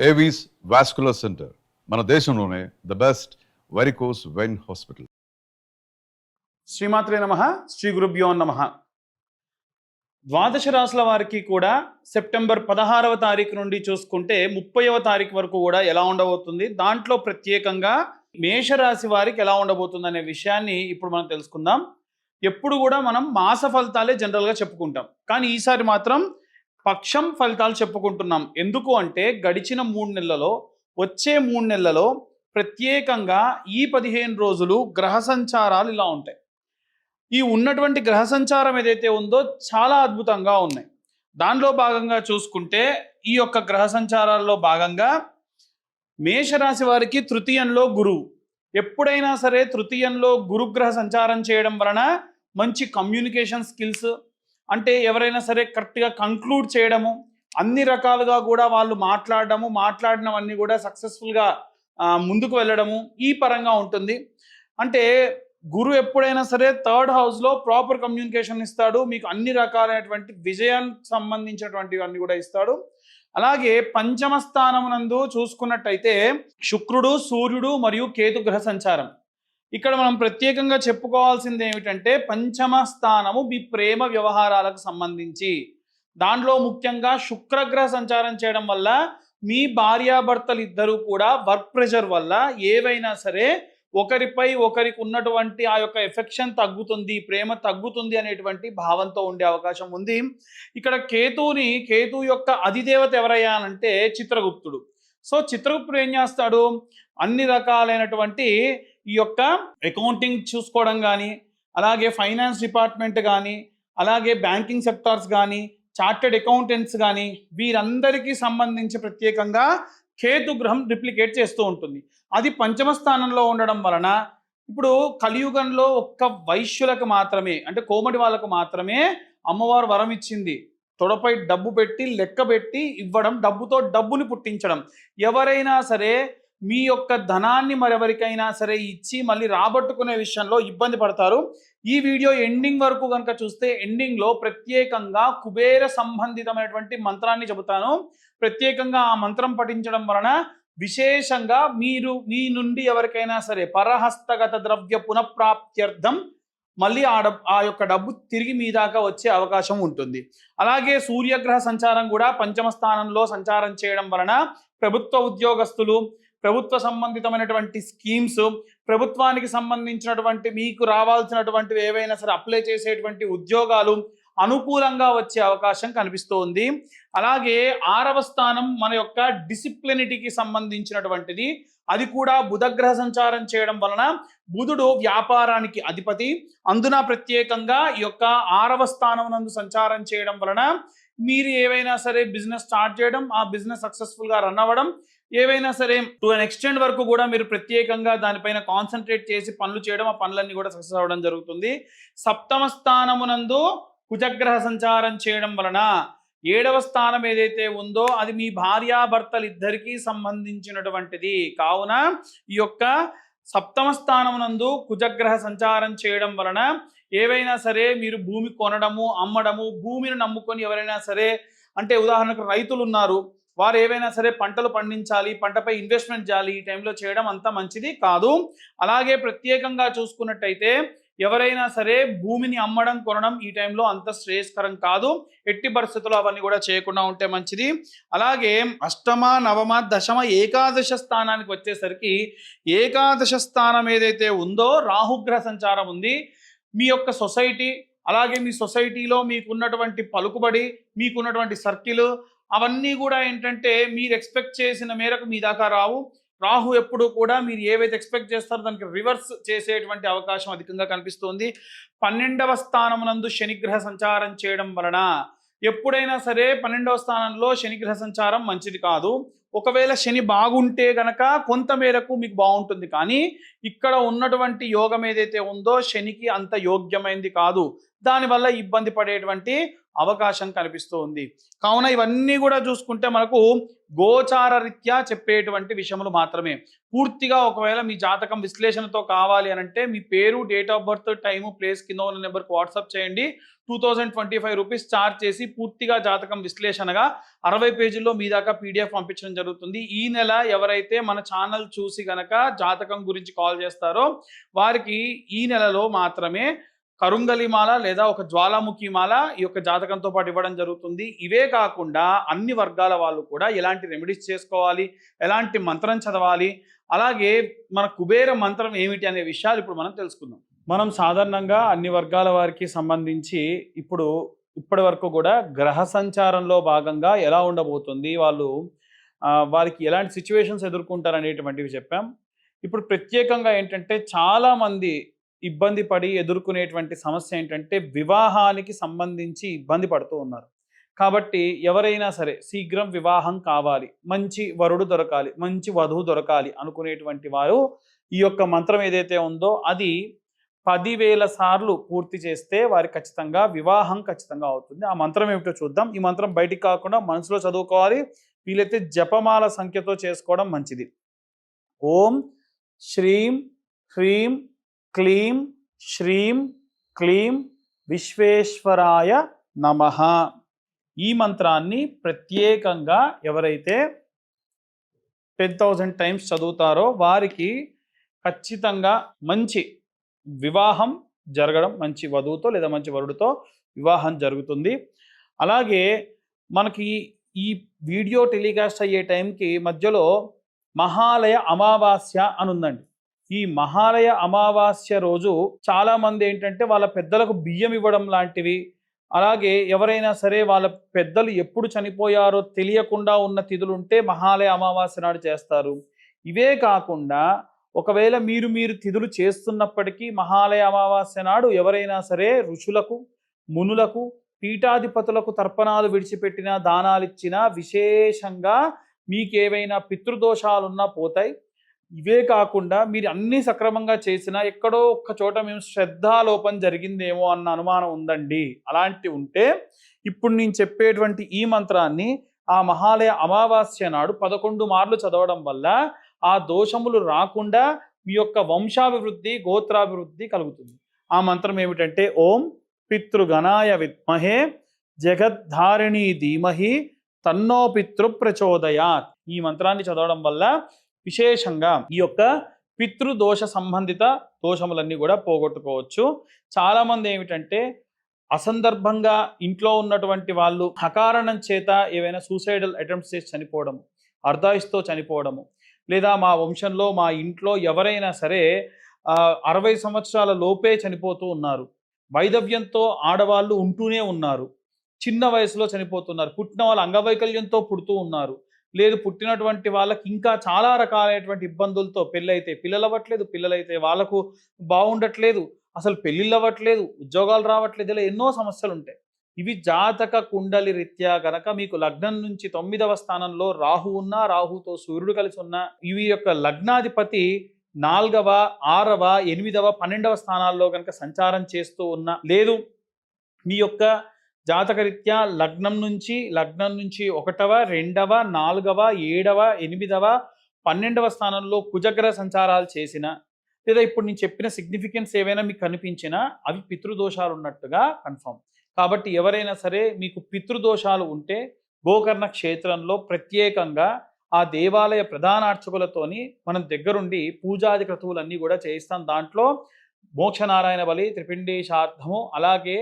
Avis vascular centre మన దేశంలోనే the best varicose vein hospital శ్రీమాత్రే నమ శ్రీ గురుభ్యో నమ. ద్వాదశ రాసుల వారికి కూడా సెప్టెంబర్ పదహారవ తారీఖు నుండి చూసుకుంటే ముప్పైవ తారీఖు వరకు కూడా ఎలా ఉండబోతుంది? దాంట్లో ప్రత్యేకంగా మేషరాశి వారికి ఎలా ఉండబోతుంది అనే విషయాన్ని ఇప్పుడు మనం తెలుసుకుందాం. ఎప్పుడు కూడా మనం మాస ఫలితాలే జనరల్గా చెప్పుకుంటాం. కానీ ఈసారి మాత్రం పక్షం ఫలితాలు చెప్పుకుంటున్నాం. ఎందుకు అంటే గడిచిన మూడు నెలలలో వచ్చే మూడు నెలలలో ప్రత్యేకంగా ఈ పదిహేను రోజులు గ్రహ సంచారాలు ఇలా ఉంటాయి. ఈ ఉన్నటువంటి గ్రహ సంచారం ఏదైతే ఉందో చాలా అద్భుతంగా ఉన్నాయి. దానిలో భాగంగా చూసుకుంటే ఈ యొక్క గ్రహ సంచారాల్లో భాగంగా మేషరాశి వారికి తృతీయంలో గురువు. ఎప్పుడైనా సరే తృతీయంలో గురుగ్రహ సంచారం చేయడం వలన మంచి కమ్యూనికేషన్ స్కిల్స్ అంటే ఎవరైనా సరే కరెక్ట్గా కంక్లూడ్ చేయడము అన్ని రకాలుగా కూడా వాళ్ళు మాట్లాడడము మాట్లాడినవన్నీ కూడా సక్సెస్ఫుల్గా ముందుకు వెళ్ళడము ఈ పరంగా ఉంటుంది. అంటే గురు ఎప్పుడైనా సరే థర్డ్ హౌస్లో ప్రాపర్ కమ్యూనికేషన్ ఇస్తాడు మీకు అన్ని రకాలైనటువంటి విజయానికి సంబంధించినటువంటివన్నీ కూడా ఇస్తాడు. అలాగే పంచమ స్థానమునందు చూసుకున్నట్టయితే శుక్రుడు సూర్యుడు మరియు కేతు గ్రహ సంచారం. ఇక్కడ మనం ప్రత్యేకంగా చెప్పుకోవాల్సింది ఏమిటంటే పంచమ స్థానము మీ ప్రేమ వ్యవహారాలకు సంబంధించి. దాంట్లో ముఖ్యంగా శుక్రగ్రహ సంచారం చేయడం వల్ల మీ భార్యాభర్తలు ఇద్దరు కూడా వర్క్ ప్రెషర్ వల్ల ఏవైనా సరే ఒకరిపై ఒకరికి ఉన్నటువంటి ఆ యొక్క ఎఫెక్షన్ తగ్గుతుంది ప్రేమ తగ్గుతుంది అనేటువంటి భావంతో ఉండే అవకాశం ఉంది. ఇక్కడ కేతువుని కేతు యొక్క అధిదేవత ఎవరయ్యానంటే చిత్రగుప్తుడు. సో చిత్రగుప్తుడు ఏం చేస్తాడు? అన్ని రకాలైనటువంటి ఈ యొక్క అకౌంటింగ్ చూసుకోవడం కానీ అలాగే ఫైనాన్స్ డిపార్ట్మెంట్ కానీ అలాగే బ్యాంకింగ్ సెక్టార్స్ కానీ చార్టెడ్ అకౌంటెంట్స్ కానీ వీరందరికీ సంబంధించి ప్రత్యేకంగా కేతు గ్రహం రిప్లికేట్ చేస్తూ ఉంటుంది. అది పంచమ స్థానంలో ఉండడం వలన ఇప్పుడు కలియుగంలో ఒక్క వైశ్యులకు మాత్రమే అంటే కోమటి వాళ్ళకు మాత్రమే అమ్మవారు వరం ఇచ్చింది. తొడపై డబ్బు పెట్టి లెక్క పెట్టి ఇవ్వడం డబ్బుతో డబ్బుని పుట్టించడం. ఎవరైనా సరే మీ యొక్క ధనాన్ని మరెవరికైనా సరే ఇచ్చి మళ్ళీ రాబట్టుకునే విషయంలో ఇబ్బంది పడతారు. ఈ వీడియో ఎండింగ్ వరకు కనుక చూస్తే ఎండింగ్లో ప్రత్యేకంగా కుబేర సంబంధితమైనటువంటి మంత్రాన్ని చెబుతాను. ప్రత్యేకంగా ఆ మంత్రం పఠించడం వలన విశేషంగా మీరు మీ నుండి ఎవరికైనా సరే పరహస్తగత ద్రవ్య పునఃప్రాప్త్యర్థం మళ్ళీ ఆ డబ్ ఆ యొక్క డబ్బు తిరిగి మీ దాకా వచ్చే అవకాశం ఉంటుంది. అలాగే సూర్యగ్రహ సంచారం కూడా పంచమ స్థానంలో సంచారం చేయడం వలన ప్రభుత్వ ఉద్యోగస్తులు ప్రభుత్వ సంబంధితమైనటువంటి స్కీమ్స్ ప్రభుత్వానికి సంబంధించినటువంటి మీకు రావాల్సినటువంటివి ఏవైనా సరే అప్లై చేసేటువంటి ఉద్యోగాలు అనుకూలంగా వచ్చే అవకాశం కనిపిస్తోంది. అలాగే ఆరవ స్థానం మన యొక్క డిసిప్లినిటీకి సంబంధించినటువంటిది. అది కూడా బుధగ్రహ సంచారం చేయడం వలన బుధుడు వ్యాపారానికి అధిపతి. అందున ప్రత్యేకంగా ఈ యొక్క ఆరవ స్థానం నందు సంచారం చేయడం వలన మీరు ఏవైనా సరే బిజినెస్ స్టార్ట్ చేయడం ఆ బిజినెస్ సక్సెస్ఫుల్గా రన్ అవ్వడం ఏవైనా సరే టు అన్ ఎక్స్టెండ్ వరకు కూడా మీరు ప్రత్యేకంగా దానిపైన కాన్సన్ట్రేట్ చేసి పనులు చేయడం ఆ పనులన్నీ కూడా సక్సెస్ అవ్వడం జరుగుతుంది. సప్తమ స్థానమునందు కుజగ్రహ సంచారం చేయడం వలన ఏడవ స్థానం ఏదైతే ఉందో అది మీ భార్యాభర్తలు ఇద్దరికీ సంబంధించినటువంటిది. కావున ఈ యొక్క సప్తమ స్థానమునందు కుజగ్రహ సంచారం చేయడం వలన ఏవైనా సరే మీరు భూమి కొనడము అమ్మడము భూమిని నమ్ముకొని ఎవరైనా సరే అంటే ఉదాహరణకు రైతులు ఉన్నారు వారు ఏవైనా సరే పంటలు పండించాలి పంటపై ఇన్వెస్ట్మెంట్ చేయాలి ఈ టైంలో చేయడం అంత మంచిది కాదు. అలాగే ప్రత్యేకంగా చూసుకున్నట్టయితే ఎవరైనా సరే భూమిని అమ్మడం కొనడం ఈ టైంలో అంత శ్రేయస్కరం కాదు. ఎట్టి పరిస్థితుల్లో అవన్నీ కూడా చేయకుండా ఉంటే మంచిది. అలాగే అష్టమ నవమ దశమ ఏకాదశ స్థానానికి వచ్చేసరికి ఏకాదశ స్థానం ఏదైతే ఉందో రాహుగ్రహ సంచారం ఉంది. మీ యొక్క సొసైటీ అలాగే మీ సొసైటీలో మీకున్నటువంటి పలుకుబడి మీకున్నటువంటి సర్కిల్ అవన్నీ కూడా ఏంటంటే మీరు ఎక్స్పెక్ట్ చేసిన మేరకు మీ దాకా రావు. రాహు ఎప్పుడు కూడా మీరు ఏవైతే ఎక్స్పెక్ట్ చేస్తారో దానికి రివర్స్ చేసేటువంటి అవకాశం అధికంగా కనిపిస్తుంది. పన్నెండవ స్థానమునందు శనిగ్రహ సంచారం చేయడం వలన ఎప్పుడైనా సరే పన్నెండవ స్థానంలో శనిగ్రహ సంచారం మంచిది కాదు. ఒకవేళ శని బాగుంటే గనక కొంత మేరకు మీకు బాగుంటుంది. కానీ ఇక్కడ ఉన్నటువంటి యోగం ఏదైతే ఉందో శనికి అంత యోగ్యమైంది కాదు. దానివల్ల ఇబ్బంది పడేటువంటి అవకాశం కనిపిస్తూ ఉంది. కావున ఇవన్నీ కూడా చూసుకుంటే మనకు గోచార రీత్యా చెప్పేటువంటి విషయములు మాత్రమే. పూర్తిగా ఒకవేళ మీ జాతకం విశ్లేషణతో కావాలి అని అంటే మీ పేరు date of birth time place కింద ఉన్న నెంబర్కి వాట్సాప్ చేయండి. Two thousand twenty five rupees charge చేసి పూర్తిగా జాతకం విశ్లేషణగా అరవై పేజీల్లో మీ దాకా పీడిఎఫ్ పంపించడం జరుగుతుంది. ఈ నెల ఎవరైతే మన ఛానల్ చూసి గనక జాతకం గురించి కాల్ చేస్తారో వారికి ఈ నెలలో మాత్రమే కరుంగలి మాల లేదా ఒక జ్వాలాముఖి మాల ఈ యొక్క జాతకంతో పాటు ఇవ్వడం జరుగుతుంది. ఇవే కాకుండా అన్ని వర్గాల వాళ్ళు కూడా ఎలాంటి రెమెడీస్ చేసుకోవాలి ఎలాంటి మంత్రం చదవాలి అలాగే మన కుబేర మంత్రం ఏమిటి అనే విషయాలు ఇప్పుడు మనం తెలుసుకుందాం. మనం సాధారణంగా అన్ని వర్గాల వారికి సంబంధించి ఇప్పుడు ఇప్పటి వరకు కూడా గ్రహ సంచారంలో భాగంగా ఎలా ఉండబోతుంది వాళ్ళు వారికి ఎలాంటి సిచ్యువేషన్స్ ఎదుర్కొంటారు అనేటువంటివి చెప్పాం. ఇప్పుడు ప్రత్యేకంగా ఏంటంటే చాలామంది ఇబ్బంది పడి ఎదుర్కొనేటువంటి సమస్య ఏంటంటే వివాహానికి సంబంధించి ఇబ్బంది పడుతూ ఉన్నారు. కాబట్టి ఎవరైనా సరే శీఘ్రం వివాహం కావాలి. మంచి వరుడు దొరకాలి మంచి వధువు దొరకాలి అనుకునేటువంటి వారు ఈ యొక్క మంత్రం ఏదైతే ఉందో అది పదివేల సార్లు పూర్తి చేస్తే వారి ఖచ్చితంగా వివాహం ఖచ్చితంగా అవుతుంది. ఆ మంత్రం ఏమిటో చూద్దాం. ఈ మంత్రం బయటికి కాకుండా మనసులో చదువుకోవాలి. వీలైతే జపమాల సంఖ్యతో చేసుకోవడం మంచిది. ఓం శ్రీం హ్రీం క్లీం శ్రీం క్లీం విశ్వేశ్వరాయ నమః. ఈ మంత్రాన్ని ప్రత్యేకంగా ఎవరైతే టెన్ థౌజండ్ టైమ్స్ చదువుతారో వారికి ఖచ్చితంగా మంచి వివాహం జరగడం మంచి వధువుతో లేదా మంచి వరుడితో వివాహం జరుగుతుంది. అలాగే మనకి ఈ వీడియో టెలికాస్ట్ అయ్యే టైంకి మధ్యలో మహాలయ అమావాస్య అని ఉందండి ఈ మహాలయ అమావాస్య రోజు చాలా మంది ఏంటంటే వాళ్ళ పెద్దలకు బియ్యం ఇవ్వడం లాంటివి అలాగే ఎవరైనా సరే వాళ్ళ పెద్దలు ఎప్పుడు చనిపోయారో తెలియకుండా ఉన్న తిథులు ఉంటే మహాలయ అమావాస్య నాడు చేస్తారు. ఇవే కాకుండా ఒకవేళ మీరు మీరు తిథులు చేస్తున్నప్పటికీ మహాలయ అమావాస్య నాడు ఎవరైనా సరే ఋషులకు మునులకు పీఠాధిపతులకు తర్పణాలు విడిచిపెట్టిన దానాలు ఇచ్చినా విశేషంగా మీకేవైనా ఏవైనా పితృదోషాలున్నా పోతాయి. ఇవే కాకుండా మీరు అన్ని సక్రమంగా చేసినా ఎక్కడో ఒక్క చోట మేము శ్రద్ధాలోపం జరిగిందేమో అన్న అనుమానం ఉందండి. అలాంటి ఉంటే ఇప్పుడు నేను చెప్పేటువంటి ఈ మంత్రాన్ని ఆ మహాలయ అమావాస్య నాడు పదకొండు మార్లు చదవడం వల్ల ఆ దోషములు రాకుండా మీ యొక్క వంశాభివృద్ధి గోత్రాభివృద్ధి కలుగుతుంది. ఆ మంత్రం ఏమిటంటే ఓం పితృగణాయ విద్మహే జగద్ధారిణి ధీమహి తన్నో పితృ ప్రచోదయాత్ ఈ మంత్రాన్ని చదవడం వల్ల విశేషంగా ఈ యొక్క పితృదోష సంబంధిత దోషములన్నీ కూడా పోగొట్టుకోవచ్చు. చాలామంది ఏమిటంటే అసందర్భంగా ఇంట్లో ఉన్నటువంటి వాళ్ళు అకారణం చేత ఏవైనా సూసైడల్ అటెంప్ట్స్ చేసి చనిపోవడము అర్ధాయుస్తో చనిపోవడము లేదా మా వంశంలో మా ఇంట్లో ఎవరైనా సరే అరవై సంవత్సరాల లోపే చనిపోతూ ఉన్నారు. వైదవ్యంతో ఆడవాళ్ళు ఉంటూనే ఉన్నారు. చిన్న వయసులో చనిపోతున్నారు. పుట్టిన వాళ్ళు అంగవైకల్యంతో పుడుతూ ఉన్నారు. లేదు పుట్టినటువంటి వాళ్ళకి ఇంకా చాలా రకాలైనటువంటి ఇబ్బందులతో పెళ్ళైతే పిల్లలు అవ్వట్లేదు పిల్లలైతే వాళ్ళకు బాగుండట్లేదు అసలు పెళ్ళిళ్ళు అవ్వట్లేదు ఉద్యోగాలు రావట్లేదు ఇలా ఎన్నో సమస్యలు ఉంటాయి ఇవి జాతక కుండలి రీత్యా గనక మీకు లగ్నం నుంచి తొమ్మిదవ స్థానంలో రాహు ఉన్నా రాహుతో సూర్యుడు కలిసి ఉన్నా ఇవి యొక్క లగ్నాధిపతి నాలుగవ ఆరవ ఎనిమిదవ పన్నెండవ స్థానాల్లో కనుక సంచారం చేస్తూ ఉన్నా లేదు మీ యొక్క జాతకరీత్యా లగ్నం నుంచి లగ్నం నుంచి ఒకటవ రెండవ నాలుగవ ఏడవ ఎనిమిదవ పన్నెండవ స్థానంలో కుజగ్రహ సంచారాలు చేసిన లేదా ఇప్పుడు నేను చెప్పిన సిగ్నిఫికెన్స్ ఏవైనా మీకు కనిపించినా అవి పితృదోషాలు ఉన్నట్టుగా కన్ఫర్మ్ కాబట్టి ఎవరైనా సరే మీకు పితృదోషాలు ఉంటే గోకర్ణ క్షేత్రంలో ప్రత్యేకంగా ఆ దేవాలయ ప్రధానార్చకులతోని మనం దగ్గరుండి పూజాది క్రతువులన్నీ కూడా చేయిస్తాం. దాంట్లో మోక్షనారాయణ బలి త్రిపిండేశార్థము అలాగే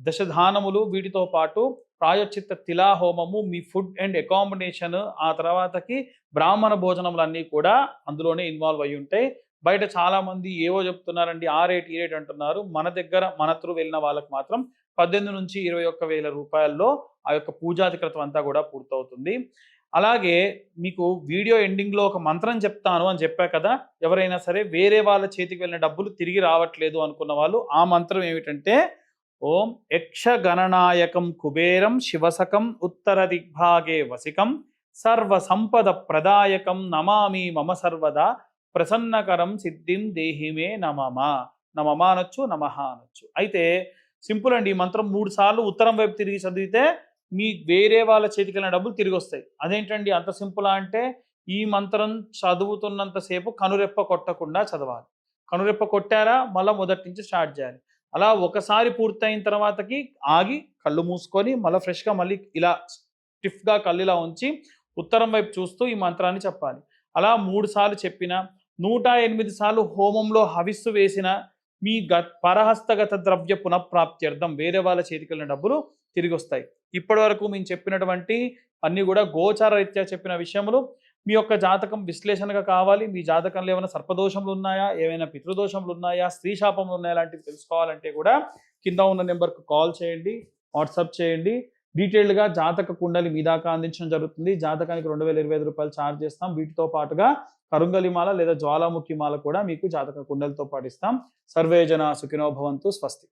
దశధానములు వీటితో పాటు ప్రాయోచిత్త తిలా హోమము మీ ఫుడ్ అండ్ అకామిడేషన్ ఆ తర్వాతకి బ్రాహ్మణ భోజనములన్నీ కూడా అందులోనే ఇన్వాల్వ్ అయి ఉంటాయి. బయట చాలామంది ఏవో చెప్తున్నారండి ఆ రేట్ ఈ రేట్ అంటున్నారు. మన దగ్గర మన త్రూ వెళ్ళిన వాళ్ళకి మాత్రం పద్దెనిమిది నుంచి ఇరవై ఒక్క వేల రూపాయల్లో ఆ యొక్క పూజాధికృతం అంతా కూడా పూర్తవుతుంది. అలాగే మీకు వీడియో ఎండింగ్లో ఒక మంత్రం చెప్తాను అని చెప్పా కదా ఎవరైనా సరే వేరే వాళ్ళ చేతికి వెళ్ళిన డబ్బులు తిరిగి రావట్లేదు అనుకున్న వాళ్ళు ఆ మంత్రం ఏమిటంటే ఓం యక్షగణనాయకం కుబేరం శివసకం ఉత్తర దిగ్భాగే వసికం సర్వ సంపద ప్రదాయకం నమామి మమ సర్వదా ప్రసన్నకరం సిద్ధిం దేహిమే నమమ. నమమ అనొచ్చు నమః అనొచ్చు. అయితే సింపుల్ అండి ఈ మంత్రం మూడు సార్లు ఉత్తరం వైపు తిరిగి చదివితే మీ వేరే వాళ్ళ చేతికి వెళ్ళిన డబ్బులు తిరిగి వస్తాయి. అదేంటండి అంత సింపులా అంటే ఈ మంత్రం చదువుతున్నంతసేపు కనురెప్ప కొట్టకుండా చదవాలి. కనురెప్ప కొట్టారా? మళ్ళీ మొదటి నుంచి స్టార్ట్ చేయాలి. అలా ఒకసారి పూర్తయిన తర్వాతకి ఆగి కళ్ళు మూసుకొని మళ్ళీ ఫ్రెష్గా మళ్ళీ ఇలా స్టిఫ్గా కళ్ళు ఇలా ఉంచి ఉత్తరం వైపు చూస్తూ ఈ మంత్రాన్ని చెప్పాలి. అలా మూడు సార్లు చెప్పిన నూట ఎనిమిది సార్లు హోమంలో హవిస్సు వేసిన మీ గ పరహస్తగత ద్రవ్య పునఃప్రాప్త్యర్థం వేరే వాళ్ళ చేతికి వెళ్ళిన డబ్బులు తిరిగి వస్తాయి. ఇప్పటి వరకు మేము చెప్పినటువంటి అన్నీ కూడా గోచార రీత్యా చెప్పిన విషయములు మీ యొక్క జాతకం విశ్లేషణగా కావాలి. మీ జాతకంలో ఏమైనా సర్పదోషములు ఉన్నాయా? ఏమైనా పితృదోషములు ఉన్నాయా? స్త్రీ శాపములు ఉన్నాయా? లాంటివి తెలుసుకోవాలంటే కూడా కింద ఉన్న నెంబర్కు కాల్ చేయండి. వాట్సాప్ చేయండి. డీటెయిల్డ్గా జాతక కుండలి మీ దాకా అందించడం జరుగుతుంది. జాతకానికి రెండు వేల ఇరవై ఐదు రూపాయలు ఛార్జ్ చేస్తాం. వీటితో పాటుగా కరుంగలిమాల లేదా జ్వాలాముఖి మాల కూడా మీకు జాతక కుండలితో పాటిస్తాం. సర్వేజన సుఖినోభవంతు సుఖినో భవంతు. స్వస్తి.